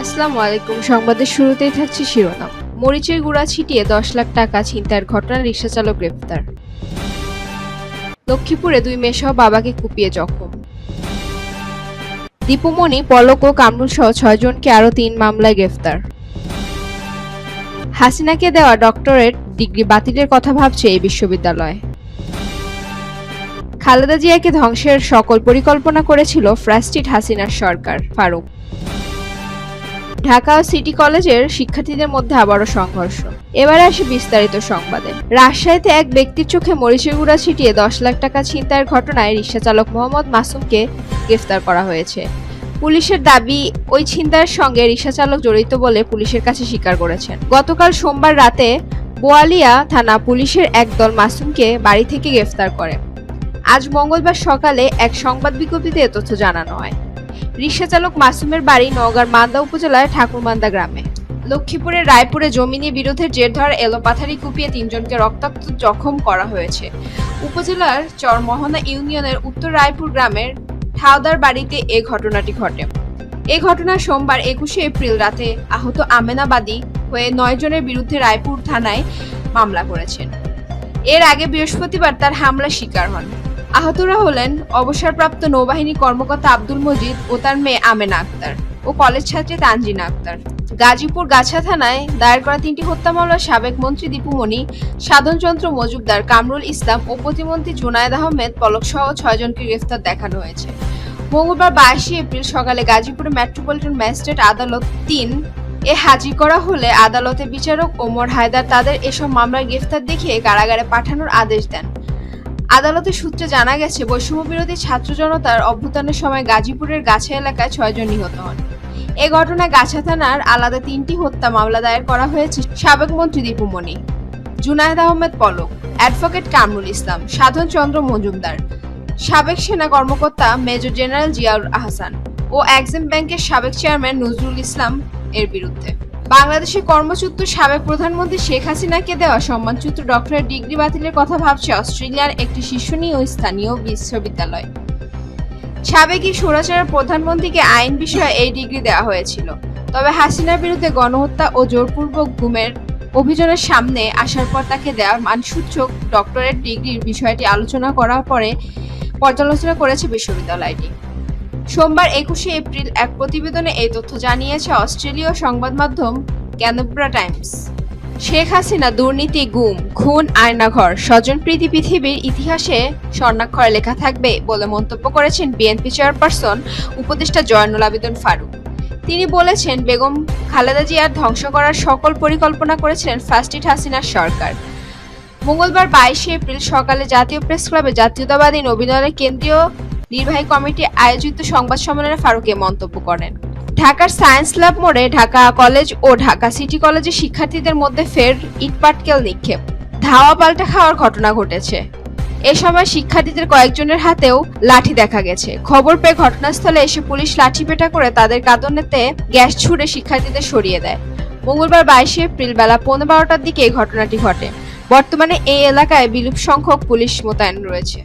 আসসালামু আলাইকুম। সংবাদের শুরুতেই থাকছে শিরোনাম। মরিচের গুঁড়া ছিটিয়ে দশ লাখ টাকা ছিনতাইয়ের ঘটনা রিক্সাচালক গ্রেপ্তার। লক্ষ্মীপুরে দুই মেয়েসহ বাবাকে কুপিয়ে জখম। দীপুমণি পলক ও কামরুল সহ ছয়জনকে আরও তিন মামলায় গ্রেফতার। হাসিনাকে দেওয়া ডক্টরেট ডিগ্রি বাতিলের কথা ভাবছে এই বিশ্ববিদ্যালয়। খালেদা জিয়াকে ধ্বংসের সকল পরিকল্পনা করেছিল ফ্রাস্টিট হাসিনার সরকার, ফারুক। ঢাকা সিটি কলেজের শিক্ষার্থীদের মধ্যে আবারও সংঘর্ষ। এবারে আসে বিস্তারিত সংবাদে। রাজশাহীতে এক ব্যক্তির চোখে মরিচের গুঁড়া ছিটিয়ে দশ লাখ টাকা ছিনতাইয়ের ঘটনায় রিকশাচালক মোহাম্মদ মাসুমকে গ্রেফতার করা হয়েছে। পুলিশের দাবি, ওই ছিনতাইয়ের সঙ্গে রিকশাচালক জড়িত বলে পুলিশের কাছে স্বীকার করেছেন। গতকাল সোমবার রাতে বোয়ালিয়া থানা পুলিশের একদল মাসুমকে বাড়ি থেকে গ্রেফতার করে। আজ মঙ্গলবার সকালে এক সংবাদ বিজ্ঞপ্তিতে তথ্য জানানো হয়। রিকশাচালক মাসুমের বাড়ি নওগাঁর মান্দা উপজেলার ঠাকুরমান্দা গ্রামে। লক্ষ্মীপুরের রায়পুরে জমি নিয়ে বিরোধের জের ধরে এলোপাথারি কুপিয়ে তিনজনকে রক্তাক্ত জখম করা হয়েছে। উপজেলার চরমহনা ইউনিয়নের উত্তর রায়পুর গ্রামের ঠাওদার বাড়িতে এ ঘটনাটি ঘটে। এ ঘটনা সোমবার একুশে এপ্রিল রাতে আহত আমেনাবাদী হয়ে নয় জনের বিরুদ্ধে রায়পুর থানায় মামলা করেছেন। এর আগে বৃহস্পতিবার তার হামলা শিকার হন। আহতরা হলেন অবসরপ্রাপ্ত নৌবাহিনী কর্মকর্তা আব্দুল মজিদ ও তার মেয়ে আমেনা আক্তার ও কলেজ ছাত্রী তানজিনা আক্তার। গাজীপুর গাছা থানায় দায়ের করা তিনটি হত্যা মামলার সাবেক মন্ত্রী দীপুমণি সাধনচন্দ্র মজুমদার, কামরুল ইসলাম ও প্রতিমন্ত্রী জুনায়েদ আহমেদ পলক সহ ছয়জনকে গ্রেফতার দেখানো হয়েছে। মঙ্গলবার বাইশে এপ্রিল সকালে গাজীপুর মেট্রোপলিটন ম্যাজিস্ট্রেট আদালত তিন এ হাজির করা হলে আদালতে বিচারক ওমর হায়দার তাদের এসব মামলার গ্রেফতার দেখিয়ে কারাগারে পাঠানোর আদেশ দেন। আদালতের সূত্রে জানা গেছে বৈষম্য বিরোধী ছাত্র জনতার অভ্যুত্থানের সময় গাজীপুরের গাছা এলাকায় ছয়জন নিহত হন। এ ঘটনায় গাছা থানার আলাদা তিনটি হত্যা মামলা দায়ের করা হয়েছে সাবেক মন্ত্রী দীপুমণি জুনায়েদ আহমেদ পলক, অ্যাডভোকেট কামরুল ইসলাম, সাধন চন্দ্র মজুমদার, সাবেক সেনা কর্মকর্তা মেজর জেনারেল জিয়াউর আহসান ও এক্সিম ব্যাংকের সাবেক চেয়ারম্যান নজরুল ইসলাম এর বিরুদ্ধে। বাংলাদেশের কর্মচ্যুত সাবেক প্রধানমন্ত্রী শেখ হাসিনাকে দেওয়া সম্মানচ্যুত ডক্টরেট ডিগ্রি বাতিলের কথা ভাবছে অস্ট্রেলিয়ার একটি শীর্ষনীয় স্থানীয় বিশ্ববিদ্যালয়। সাবেক এই স্বৈরাচারের প্রধানমন্ত্রীকে আইন বিষয়ে এই ডিগ্রি দেওয়া হয়েছিল। তবে হাসিনার বিরুদ্ধে গণহত্যা ও জোরপূর্বক গুমের অভিযোগের সামনে আসার পর তাকে দেওয়া মানসূচক ডক্টরেট ডিগ্রির বিষয়টি আলোচনা করার পরে পর্যালোচনা করেছে বিশ্ববিদ্যালয়টি। সোমবার একুশে এপ্রিল এক প্রতিবেদনে এই তথ্য জানিয়েছে অস্ট্রেলীয় সংবাদ মাধ্যম ক্যানব্রা টাইমস। শেখ হাসিনা দুর্নীতি, গুম, খুন, আয়নাঘর স্বজনপ্রীতি পৃথিবীর ইতিহাসে স্বর্ণাক্ষরে লেখা থাকবে বলে মন্তব্য করেছেন বিএনপি চেয়ারপারসন উপদেষ্টা জয়নুল আবেদন ফারুক। তিনি বলেছেন, বেগম খালেদা জিয়ার ধ্বংস করার সকল পরিকল্পনা করেছিলেন ফার্স্টিট হাসিনার সরকার। মঙ্গলবার বাইশে এপ্রিল সকালে জাতীয় প্রেস ক্লাবে জাতীয়তাবাদী নবীন দলের কেন্দ্রীয় নির্বাহী কমিটি আয়োজিত সংবাদ সম্মেলনে ফারুক মন্তব্য করেন। ঢাকার সায়েন্স ল্যাব মোড়ে ঢাকা কলেজ ও ঢাকা সিটি কলেজের শিক্ষার্থীদের মধ্যে ফের ইটপাটকেল নিক্ষেপ। ধাওয়া পাল্টা খাওয়ার ঘটনা ঘটেছে। এ সময় শিক্ষার্থীদের কয়েকজনের হাতেও লাঠি দেখা গেছে। খবর পেয়ে ঘটনাস্থলে এসে পুলিশ লাঠি পেটা করে তাদের কাঁদনেতে গ্যাস ছুড়ে শিক্ষার্থীদের সরিয়ে দেয়। মঙ্গলবার বাইশে এপ্রিল বেলা পনেরো বারোটার দিকে এই ঘটনাটি ঘটে। বর্তমানে এই এলাকায় বিলুপ সংখ্যক পুলিশ মোতায়েন রয়েছে।